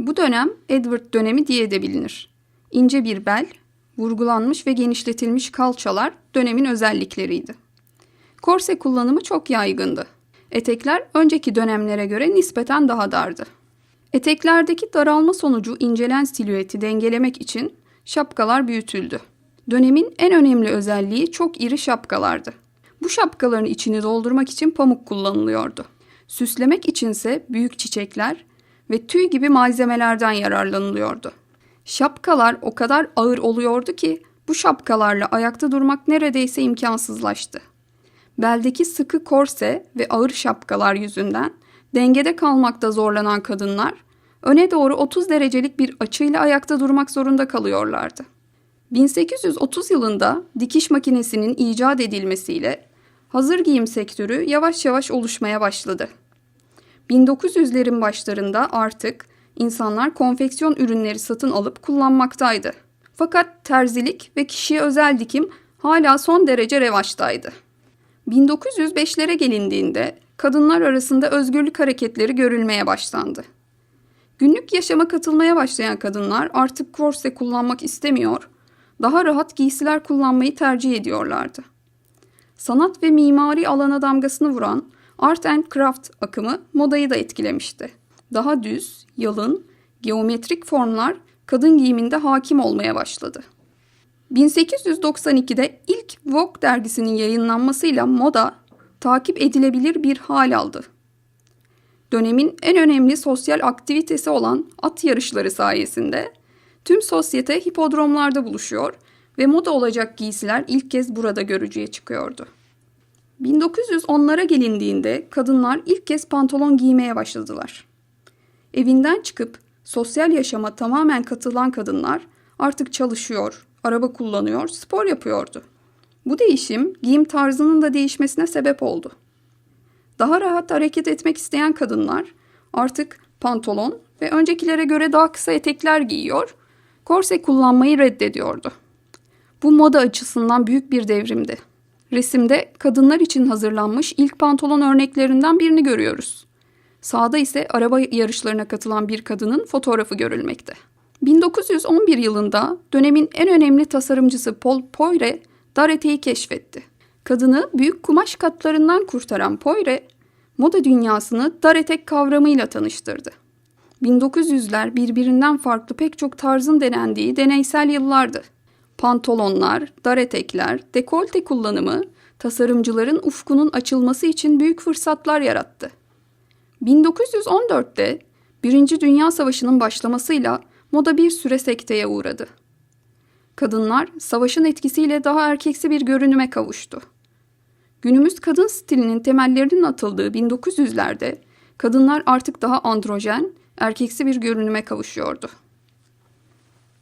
Bu dönem Edward dönemi diye de bilinir. İnce bir bel, vurgulanmış ve genişletilmiş kalçalar dönemin özellikleriydi. Korse kullanımı çok yaygındı. Etekler önceki dönemlere göre nispeten daha dardı. Eteklerdeki daralma sonucu incelen silüeti dengelemek için şapkalar büyütüldü. Dönemin en önemli özelliği çok iri şapkalardı. Bu şapkaların içini doldurmak için pamuk kullanılıyordu. Süslemek içinse büyük çiçekler ve tüy gibi malzemelerden yararlanılıyordu. Şapkalar o kadar ağır oluyordu ki bu şapkalarla ayakta durmak neredeyse imkansızlaştı. Beldeki sıkı korse ve ağır şapkalar yüzünden dengede kalmakta zorlanan kadınlar öne doğru 30 derecelik bir açıyla ayakta durmak zorunda kalıyorlardı. 1830 yılında dikiş makinesinin icat edilmesiyle hazır giyim sektörü yavaş yavaş oluşmaya başladı. 1900'lerin başlarında artık insanlar konfeksiyon ürünleri satın alıp kullanmaktaydı. Fakat terzilik ve kişiye özel dikim hala son derece revaçtaydı. 1905'lere gelindiğinde kadınlar arasında özgürlük hareketleri görülmeye başlandı. Günlük yaşama katılmaya başlayan kadınlar artık korse kullanmak istemiyor, daha rahat giysiler kullanmayı tercih ediyorlardı. Sanat ve mimari alana damgasını vuran Art and Craft akımı modayı da etkilemişti. Daha düz, yalın, geometrik formlar kadın giyiminde hakim olmaya başladı. 1892'de ilk Vogue dergisinin yayınlanmasıyla moda takip edilebilir bir hal aldı. Dönemin en önemli sosyal aktivitesi olan at yarışları sayesinde tüm sosyete hipodromlarda buluşuyor ve moda olacak giysiler ilk kez burada görücüye çıkıyordu. 1910'lara gelindiğinde kadınlar ilk kez pantolon giymeye başladılar. Evinden çıkıp sosyal yaşama tamamen katılan kadınlar artık çalışıyor, araba kullanıyor, spor yapıyordu. Bu değişim giyim tarzının da değişmesine sebep oldu. Daha rahat hareket etmek isteyen kadınlar artık pantolon ve öncekilere göre daha kısa etekler giyiyor, korse kullanmayı reddediyordu. Bu moda açısından büyük bir devrimdi. Resimde kadınlar için hazırlanmış ilk pantolon örneklerinden birini görüyoruz. Sağda ise araba yarışlarına katılan bir kadının fotoğrafı görülmekte. 1911 yılında dönemin en önemli tasarımcısı Paul Poire dar eteği keşfetti. Kadını büyük kumaş katlarından kurtaran Poire, moda dünyasını dar etek kavramıyla tanıştırdı. 1900'ler birbirinden farklı pek çok tarzın denendiği deneysel yıllardı. Pantolonlar, dar etekler, dekolte kullanımı tasarımcıların ufkunun açılması için büyük fırsatlar yarattı. 1914'te Birinci Dünya Savaşı'nın başlamasıyla moda bir süre sekteye uğradı. Kadınlar savaşın etkisiyle daha erkeksi bir görünüme kavuştu. Günümüz kadın stilinin temellerinin atıldığı 1900'lerde kadınlar artık daha androjen, erkeksi bir görünüme kavuşuyordu.